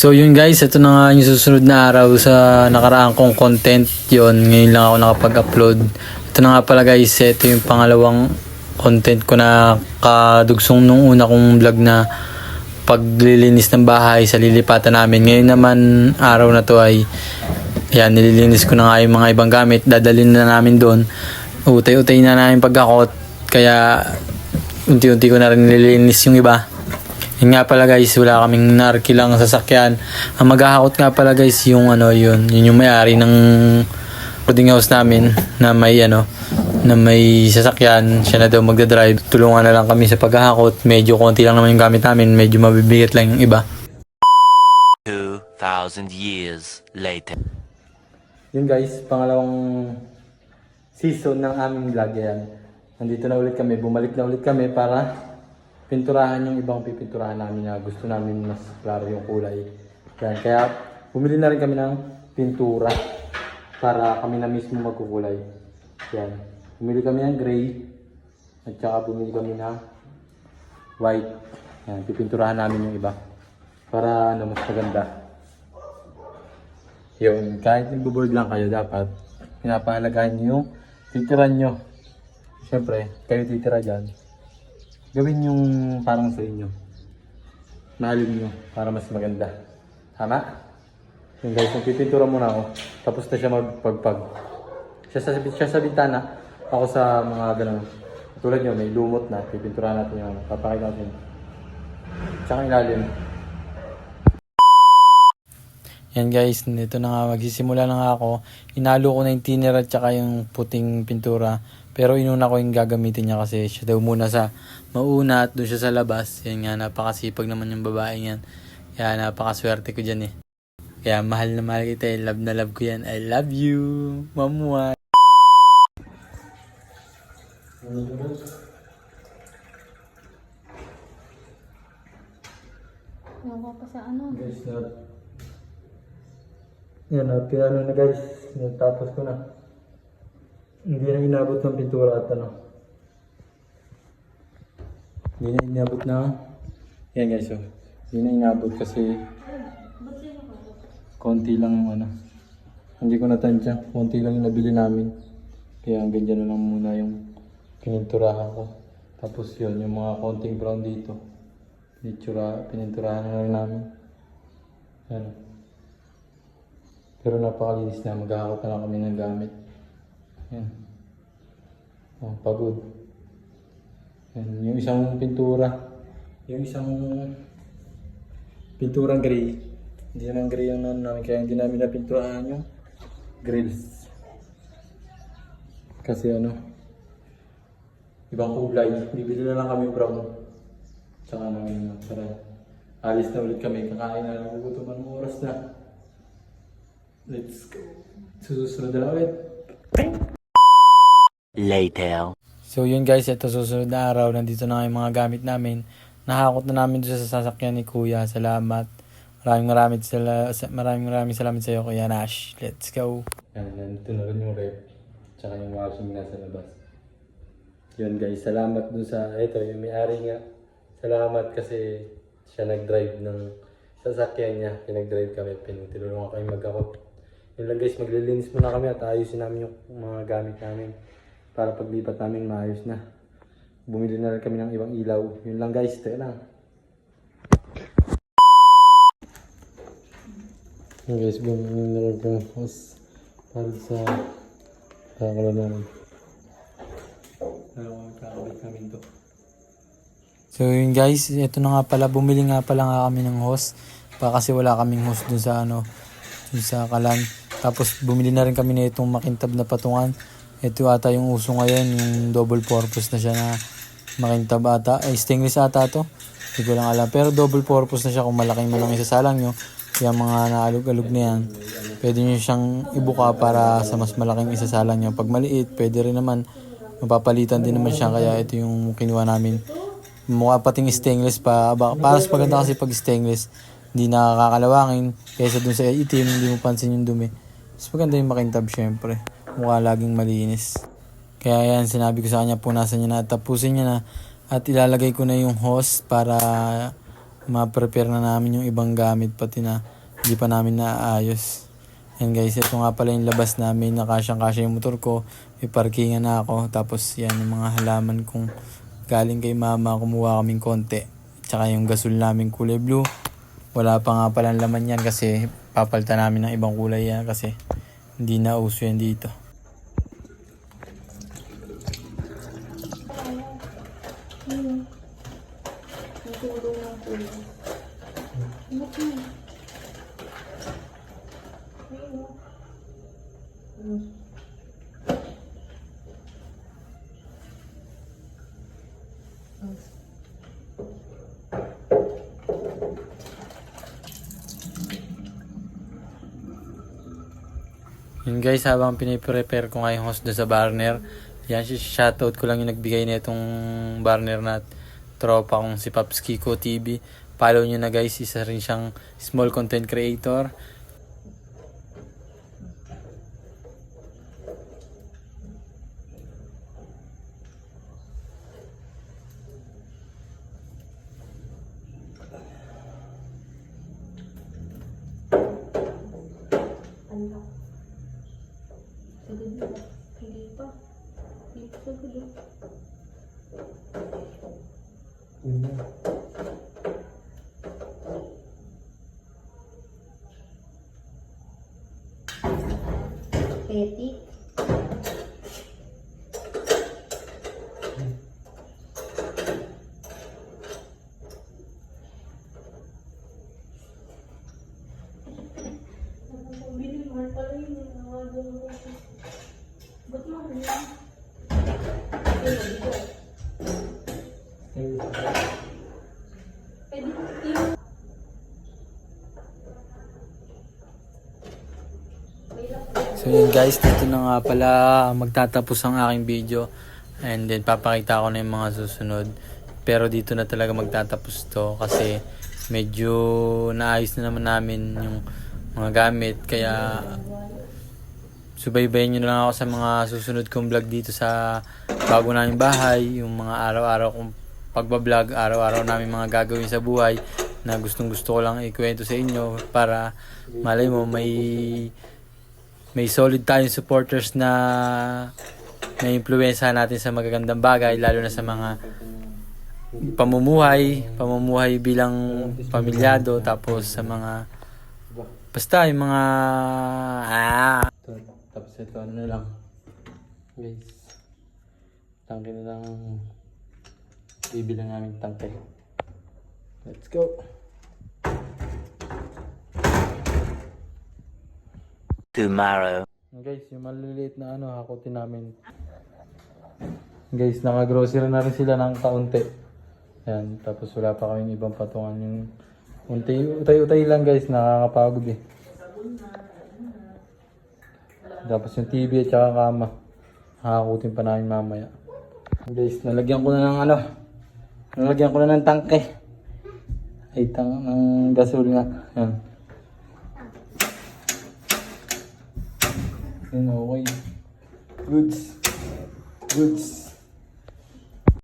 So yun guys, ito na nga yung susunod na araw sa nakaraan kong content yon Ngayon lang ako nakapag-upload. Ito na nga pala guys, ito yung pangalawang content ko na kadugsong nung una kong vlog na paglilinis ng bahay sa lilipatan namin. Ngayon naman araw na to ay yan, nililinis ko na nga yung mga ibang gamit. Dadalhin na namin doon. Utay-utay na namin pagkakot. Kaya unti-unti ko na rin nililinis yung iba. Yun nga pala guys, wala kaming narkilang sasakyan. Ang maghahakot nga pala guys, yung ano yun, yun yung may-ari ng boarding house namin na may ano, na may sasakyan. Siya na daw magdadrive. Tulungan na lang kami sa paghahakot. Medyo konti lang naman yung gamit namin. Medyo mabibigat lang yung iba. 2,000 years later. Yun guys, pangalawang season ng aming vlog yan. Nandito na ulit kami, bumalik na ulit kami para pinturahan yung ibang pipinturahan namin na gusto namin mas klaro yung kulay. Yan, kaya bumili na rin kami ng pintura para kami na mismo magkukulay. Yan. Bumili kami ng gray at saka bumili kami ng white. Yan, pipinturahan namin yung iba para ano, mas maganda. Yun, kahit nagbo-board lang kayo, dapat pinapahalagahan nyo yung titiran nyo. Siyempre, kayo titira dyan. Gawin yung parang sa inyo. Mahalin nyo para mas maganda. Tama? Yung guys, magpipintura muna ako. Tapos na siya magpagpag. Siya sa, siya sa bintana, ako sa mga ganun. Tulad nyo, may lumot na. Pipinturahan natin yung. Papakita natin. Tsaka ilalim. Yan guys, dito na nga, magsisimula na nga ako. Inalo ko na yung thinner at saka yung puting pintura. Pero inuna ko yung gagamitin niya kasi siya daw muna sa mauna at doon siya sa labas. Yan nga, napakasipag naman yung babae yan. Kaya napakaswerte ko dyan eh. Kaya mahal na mahal kita eh. Love na love ko yan. I love you, mamuha. Ewan ko sa ano. Guys, na... Yan, pinano na guys. Natapos ko na. Hindi na inabot ng pintura at ano. Hindi na inabot na. Yan guys, oh. Hindi na inabot kasi konti lang yung ano. Hindi ko natansya. Konti lang yung nabili namin. Kaya ang ganyan na lang muna yung pininturahan ko. Tapos yun, yung mga konting brown dito. Pininturahan na lang namin. Yan. Pero napakalinis na. Maghahakot na lang kami ng gamit. Yan. Oh, pagod. Yan. Yung isang pintura. Yung isang pinturang gray. Hindi naman gray yung ano namin. Kaya hindi namin napinturahan yung grills. Kasi ano, ibang kulay. Bibili na lang kami brown. Tsaka namin para alis na ulit kami. Kakain na lang gugutuman ng oras na. Let's go. Susunod na ulit. Later. So yun guys, ito susunod na araw. Nandito na yung mga gamit namin. Nahakot na namin doon sa sasakyan ni Kuya. Salamat. Maraming maraming sala, sa- maraming maraming salamat sa iyo Kuya Nash. Let's go. Yan, nandito na rin yung rep. Tsaka yung washing nasa labas. Yun guys, salamat dun sa, ito yung may-ari nga. Salamat kasi siya nag-drive ng sasakyan niya. Pinag-drive kami, pinutulungan kami mag-akot. Yun lang guys, maglilinis muna kami at ayusin namin yung mga gamit namin para paglipat namin maayos na. Bumili na rin kami ng ibang ilaw. Yun lang guys, tayo lang. Yun guys, bumili na rin kami hose para sa kakala namin. Magkakabit namin to. So yun guys, ito na nga pala, bumili nga pala nga kami ng hose. Pa kasi wala kaming hose dun sa ano, sa kalan. Tapos bumili na rin kami na itong makintab na patungan. Ito ata yung uso ngayon, yung double purpose na siya na makintab ata. Ay, stainless ata to. Hindi ko lang alam. Pero double purpose na siya kung malaking man ang isasalang nyo. Kaya mga naalog-alog na yan. Pwede nyo siyang ibuka para sa mas malaking isasalang nyo. Pag maliit, pwede rin naman. Mapapalitan din naman siya. Kaya ito yung kinuha namin. Mukha pating stainless pa. Ba, para sa paganda kasi pag stainless, hindi nakakalawangin. Kaysa dun sa itim, hindi mo pansin yung dumi. Mas maganda yung makintab syempre. Mukha laging malinis. Kaya yan, sinabi ko sa kanya, punasan niya na at tapusin niya na. At ilalagay ko na yung hose para ma-prepare na namin yung ibang gamit pati na hindi pa namin naaayos. Yan guys, ito nga pala yung labas namin, nakasyang-kasya yung motor ko, may parkingan na ako, tapos yan yung mga halaman kong galing kay mama, kumuha kaming konti. Tsaka yung gasol namin kulay blue, wala pa nga palang laman yan kasi papalitan namin ng ibang kulay yan kasi hindi na uso yan dito. Yun guys, habang piniprepare ko nga yung host sa burner, yan, shoutout ko lang yung nagbigay na itong burner na tropa kong si Paps Kiko TV. Follow nyo na guys, isa rin siyang small content creator. Petty. Bili, mahal pala yun. eh. Nawagan mo So yun guys, dito na nga pala magtatapos ang aking video. And then papakita ko na yung mga susunod. Pero dito na talaga magtatapos to kasi medyo naayos na naman namin yung mga gamit. Kaya subaybayan nyo na lang ako sa mga susunod kong vlog dito sa bago namin bahay. Yung mga araw-araw kong pagbablog, araw-araw namin mga gagawin sa buhay na gustong gusto ko lang ikwento sa inyo para malay mo may may solid tayong supporters na na influensya natin sa magagandang bagay lalo na sa mga pamumuhay, pamumuhay bilang pamilyado tapos sa mga basta yung mga ah. Tapos ito ano na lang. Guys tangke na lang. Bibilang namin tangke. Let's go Tomorrow. Guys, yung maliliit na ano, hakutin namin. Guys, naka-grocery na rin sila ng kaunti. Yan, tapos wala pa kaming ibang patungan yung unti, utay-utay lang guys, nakakapagod eh. Tapos yung TV at saka kama. Hakakutin pa namin mamaya. Guys, nalagyan ko na ng ano, nalagyan ko na ng tangke. Ay, tang, ng gasol nga. Yan. Okay. Goods. Goods.